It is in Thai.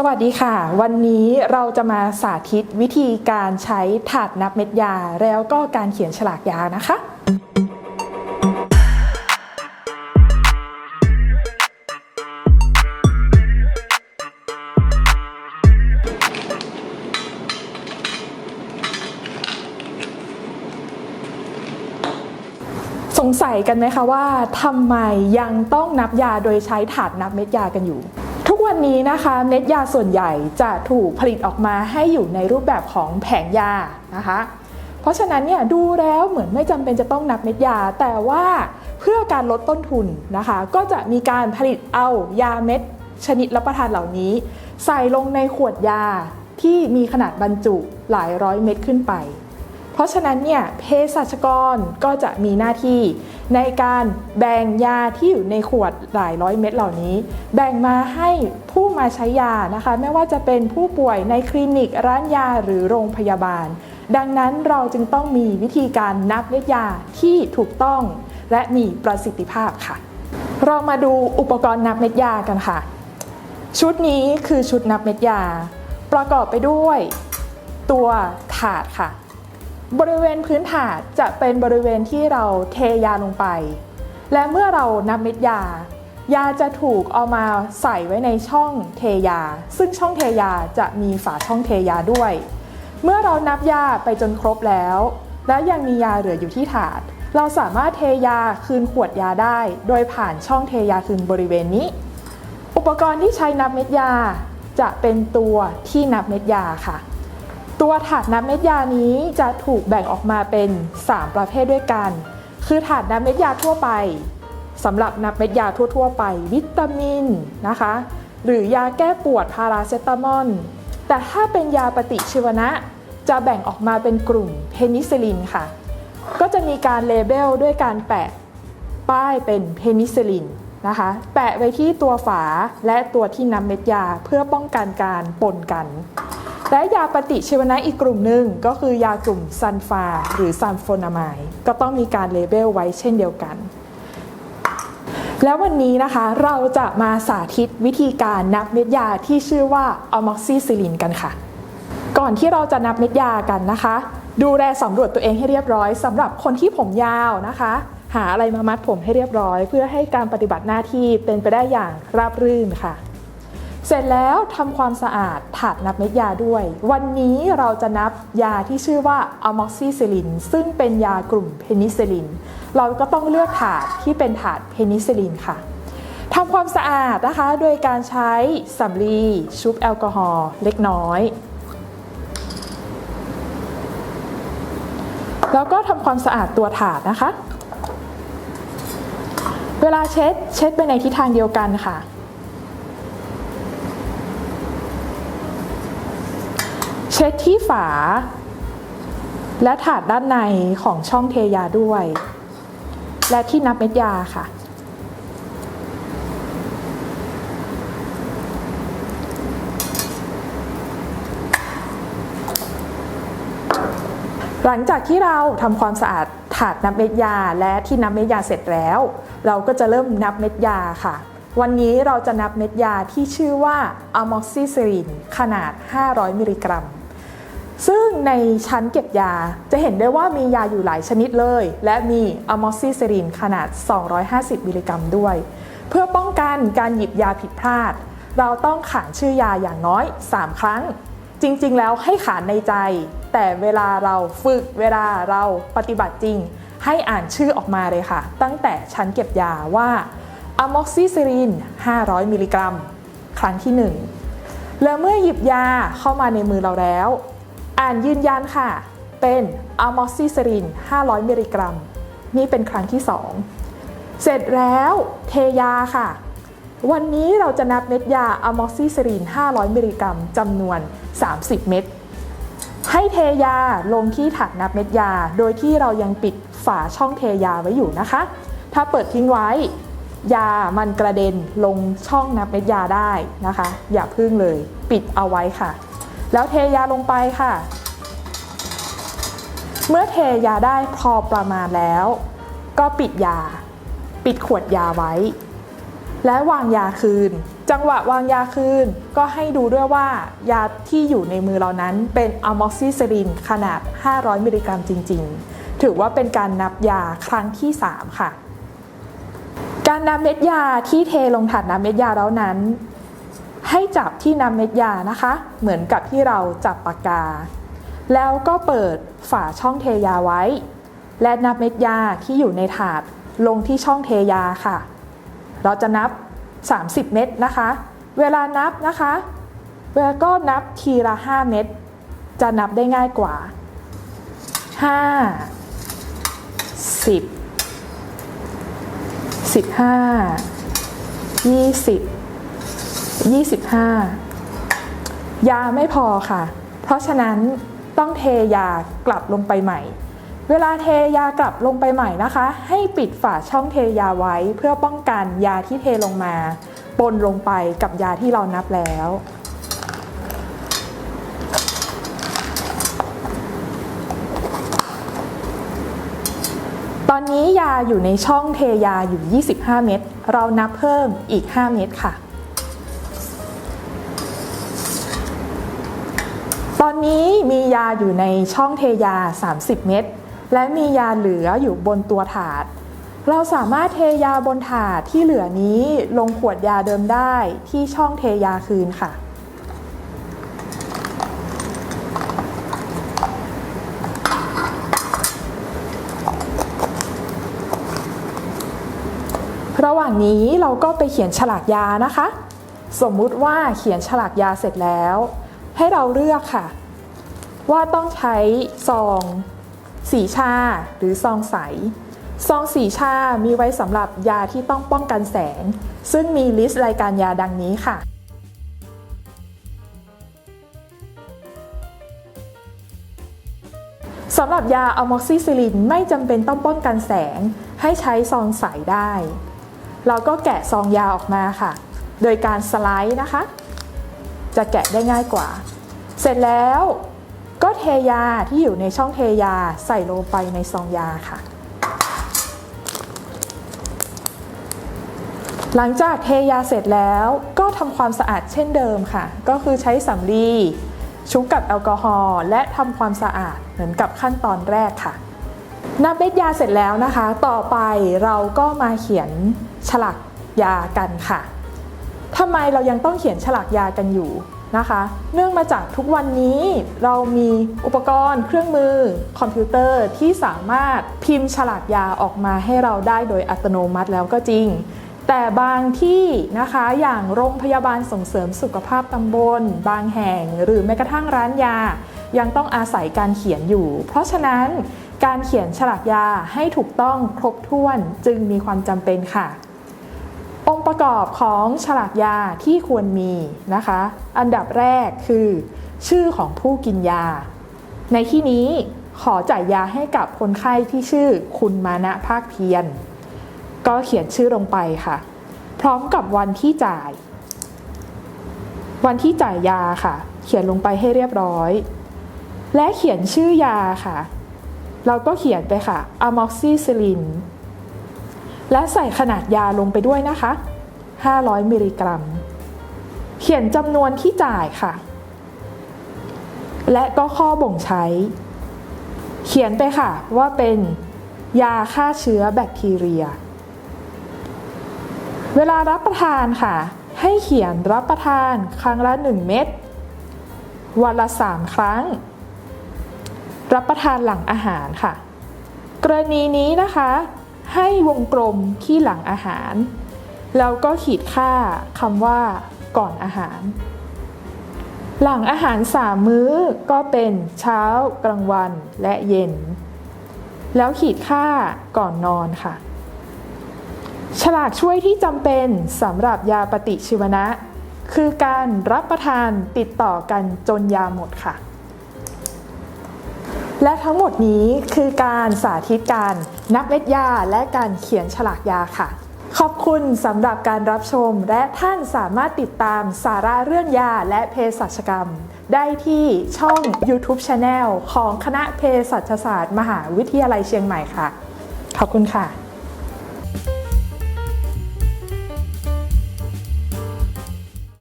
สวัสดีค่ะ วันนี้เราจะมาสาธิตวิธีการใช้ถาดนับเม็ดยา แล้วก็การเขียนฉลากยานะคะ สงสัยกันไหมคะว่าทำไมยังต้องนับยาโดยใช้ถาดนับเม็ดยากันอยู่ ทุกวันนี้นะคะเม็ดยาส่วนใหญ่จะถูกผลิตออกมาให้อยู่ในรูปแบบของแผงยานะคะ เพราะฉะนั้นเนี่ยดูแล้วเหมือนไม่จำเป็นจะต้องนับเม็ดยา แต่ว่าเพื่อการลดต้นทุนนะคะ ก็จะมีการผลิตเอายาเม็ดชนิดรับประทานเหล่านี้ ใส่ลงในขวดยาที่มีขนาดบรรจุหลายร้อยเม็ดขึ้นไป เพราะฉะนั้นเนี่ยเภสัชกรก็จะมีหน้าที่ในการแบ่งยาที่อยู่ในขวดหลายร้อยเม็ดเหล่านี้ แบ่งมาให้ผู้มาใช้ยานะคะ ไม่ว่าจะเป็นผู้ป่วยในคลินิกร้านยาหรือโรงพยาบาล ดังนั้นเราจึงต้องมีวิธีการนับเม็ดยาที่ถูกต้อง และมีประสิทธิภาพค่ะ เรามาดูอุปกรณ์นับเม็ดยากันค่ะ ชุดนี้คือชุดนับเม็ดยา ประกอบไปด้วย ตัวถาดค่ะ บริเวณพื้นถาดจะเป็นบริเวณที่เราเทยาลงไป และเมื่อเรานับเม็ดยา ยาจะถูกเอามาใส่ไว้ในช่องเทยา ซึ่งช่องเทยาจะมีฝาช่องเทยาด้วย เมื่อเรานับยาไปจนครบแล้ว และยังมียาเหลืออยู่ที่ถาด เราสามารถเทยาคืนขวดยาได้ โดยผ่านช่องเทยาคืนบริเวณนี้ อุปกรณ์ที่ใช้นับเม็ดยา จะเป็นตัวที่นับเม็ดยาค่ะ ตัวถาดนับเม็ดยานี้จะถูกแบ่งออกมาเป็น 3 ประเภทด้วยกัน คือถาดนับเม็ดยาทั่วไปสำหรับนับเม็ดยาทั่ว ๆ ไป วิตามินนะคะ หรือยาแก้ปวดพาราเซตามอลแต่ถ้าเป็นยาปฏิชีวนะจะแบ่งออกมาเป็นกลุ่มเพนิซิลินค่ะ ก็จะมีการเลเบลด้วยการแปะป้ายเป็นเพนิซิลินนะคะ แปะไว้ที่ตัวฝาและตัวที่นำเม็ดยาเพื่อป้องกันการปนกัน และยาปฏิชีวนะอีกกลุ่มหนึ่งก็คือยากลุ่มซันฟาหรือซันโฟนามายก็ต้องมีการเลเบลไว้เช่นเดียวกัน แล้ววันนี้นะคะเราจะมาสาธิตวิธีการนับเม็ดยาที่ชื่อว่าอะม็อกซิซิลินกันค่ะ ก่อนที่เราจะนับเม็ดยากันนะคะ ดูแลสำรวจตัวเองให้เรียบร้อยสำหรับคนที่ผมยาวนะคะ หาอะไรมามัดผมให้เรียบร้อย เพื่อให้การปฏิบัติหน้าที่เป็นไปได้อย่างราบรื่นค่ะ เสร็จแล้วทำความสะอาดถาดนับเม็ดยาด้วย วันนี้เราจะนับยาที่ชื่อว่าอะม็อกซิซิลิน ซึ่งเป็นยากลุ่มเพนิซิลิน เราก็ต้องเลือกถาดที่เป็นถาดเพนิซิลินค่ะทำความสะอาดนะคะ โดยการใช้สำลีชุบแอลกอฮอล์เล็กน้อย แล้วก็ทำความสะอาดตัวถาดนะคะ เวลาเช็ดเช็ดไปในทิศทางเดียวกันค่ะ เช็ดที่ฝา และถาดด้านในของช่องเทยาด้วย และที่นับเม็ดยาค่ะ หลังจากที่เราทำความสะอาดถาดนับเม็ดยา และที่นับเม็ดยาเสร็จแล้ว เราก็จะเริ่มนับเม็ดยาค่ะวันนี้เราจะนับเม็ดยาที่ชื่อว่าอะม็อกซิซิลินขนาด 500 มิลลิกรัม ซึ่งในชั้นเก็บยาจะเห็นได้ว่ามียาอยู่หลายชนิดเลย และมีอะม็อกซิซิลินขนาด 250 มิลลิกรัมด้วย เพื่อป้องกันการหยิบยาผิดพลาด เราต้องขานชื่อยาอย่างน้อย 3 ครั้ง จริงๆ แล้วให้ขานในใจ แต่เวลาเราฝึกเวลาเราปฏิบัติจริง ให้อ่านชื่อออกมาเลยค่ะ ตั้งแต่ชั้นเก็บยาว่าอะม็อกซิซิลิน 500 มิลลิกรัม ครั้งที่ 1 แล้วเมื่อหยิบยาเข้ามาในมือเราแล้ว อ่านยืนยันค่ะ เป็นอะม็อกซิซิลิน 500 มิลลิกรัม นี่เป็นครั้งที่ 2 เสร็จแล้วเทยาค่ะ วันนี้เราจะนับเม็ดยาอะม็อกซิซิลิน 500 มิลลิกรัมจำนวน 30 เม็ดให้เทยาลงที่ถาดนับเม็ดยา โดยที่เรายังปิดฝาช่องเทยาไว้อยู่นะคะ ถ้าเปิดทิ้งไว้ ยามันกระเด็นลงช่องนับเม็ดยาได้นะคะ อย่าพึ่งเลย ปิดเอาไว้ค่ะ แล้วเทยาลงไปค่ะ เมื่อเทยาได้พอประมาณแล้ว ก็ปิดยา ปิดขวดยาไว้ และวางยาคืน จังหวะวางยาคืน ก็ให้ดูด้วยว่ายาที่อยู่ในมือเรานั้นเป็นอะม็อกซิซิลินขนาด 500 มิลลิกรัมจริง ๆ ถือว่าเป็นการนับยาครั้งที่ 3 ค่ะการนับเม็ดยาที่เทลงถาดน้ำเม็ดยาแล้วนั้น ให้จับที่น้ำเม็ดยานะคะ เหมือนกับที่เราจับปากกา แล้วก็เปิดฝาช่องเทยาไว้ และนับเม็ดยาที่อยู่ในถาดลงที่ช่องเทยาค่ะ เราจะนับ 30 เม็ดนะคะ เวลานับนะคะเวลาก็นับทีละ 5 เม็ดจะนับได้ง่ายกว่า 5 10 15 20 25 ยาไม่พอค่ะ เพราะฉะนั้นต้องเทยากลับลงไปใหม่ เวลาเทยากลับลงไปใหม่นะคะ ให้ปิดฝาช่องเทยาไว้เพื่อป้องกันยาที่เทลงมาปนลงไปกับยาที่เรานับแล้วตอนนี้ยาอยู่ในช่องเทยาอยู่ 25 เม็ด เรานับเพิ่มอีก 5 เม็ดค่ะ ตอนนี้มียาอยู่ในช่องเทยา 30 เม็ดและมียาเหลืออยู่บนตัวถาด เราสามารถเทยาบนถาดที่เหลือนี้ลงขวดยาเดิมได้ที่ช่องเทยาคืนค่ะ ระหว่างนี้เราก็ไปเขียนฉลากยานะคะ สมมุติว่าเขียนฉลากยาเสร็จแล้ว ให้เราเลือกค่ะ ว่าต้องใช้ซองสีชาหรือซองใส ซองสีชามีไว้สำหรับยาที่ต้องป้องกันแสง ซึ่งมีลิสต์รายการยาดังนี้ค่ะสำหรับยาอะม็อกซิซิลินไม่จำเป็นต้องป้องกันแสง ให้ใช้ซองใสได้ เราก็แกะซองยาออกมาค่ะ โดยการสไลด์นะคะ จะแกะได้ง่ายกว่า เสร็จแล้วก็เทยาที่อยู่ในช่องเทยาใส่ลงไปในซองยาค่ะ หลังจากเทยาเสร็จแล้วก็ทำความสะอาดเช่นเดิมค่ะ ก็คือใช้สำลีชุบกับแอลกอฮอล์และทำความสะอาดเหมือนกับขั้นตอนแรกค่ะนับเม็ดยาเสร็จแล้วนะคะ ต่อไปเราก็มาเขียนฉลากยากันค่ะ ทำไมเรายังต้องเขียนฉลากยากันอยู่นะคะ เนื่องมาจากทุกวันนี้เรามีอุปกรณ์เครื่องมือคอมพิวเตอร์ที่สามารถพิมพ์ฉลากยาออกมาให้เราได้โดยอัตโนมัติแล้วก็จริง แต่บางที่นะคะอย่างโรงพยาบาลส่งเสริมสุขภาพตำบล บางแห่ง หรือแม้กระทั่งร้านยา ยังต้องอาศัยการเขียนอยู่ เพราะฉะนั้นการเขียนฉลากยาให้ถูกต้องครบถ้วนจึงมีความจำเป็นค่ะ องค์ประกอบของฉลากยาที่ควรมีนะคะ อันดับแรกคือ ชื่อของผู้กินยา ในที่นี้ขอจ่ายยาให้กับคนไข้ที่ชื่อคุณมานะภาคเพียร ก็เขียนชื่อลงไปค่ะ พร้อมกับวันที่จ่าย วันที่จ่ายยาค่ะ เขียนลงไปให้เรียบร้อย และเขียนชื่อยาค่ะ เราก็เขียนไปค่ะอะม็อกซิซิลิน และใส่ขนาดยาลงไปด้วยนะคะ 500 มิลลิกรัม เขียนจำนวนที่จ่ายค่ะ และก็ข้อบ่งใช้ เขียนไปค่ะว่าเป็นยาฆ่าเชื้อแบคทีเรีย เวลารับประทานค่ะ ให้เขียนรับประทานครั้งละ 1 เม็ดวันละ 3 ครั้ง รับประทานหลังอาหารค่ะ กรณีนี้นะคะ ให้วงกลมที่หลังอาหาร แล้วก็ขีดค่าคำว่าก่อนอาหาร หลังอาหาร3มื้อก็เป็นเช้ากลางวันและเย็น แล้วขีดค่าก่อนนอนค่ะ ฉลากช่วยที่จำเป็นสำหรับยาปฏิชีวนะ คือการรับประทานติดต่อกันจนยาหมดค่ะและทั้งหมดนี้คือการสาธิตการ นับเม็ดยาและการเขียนฉลากยาค่ะ ขอบคุณสำหรับการรับชม และท่านสามารถติดตามสาระเรื่องยาและเภสัชกรรม ได้ที่ช่อง YouTube Channel ของคณะเภสัชศาสตร์ มหาวิทยาลัยเชียงใหม่ค่ะ ขอบคุณค่ะ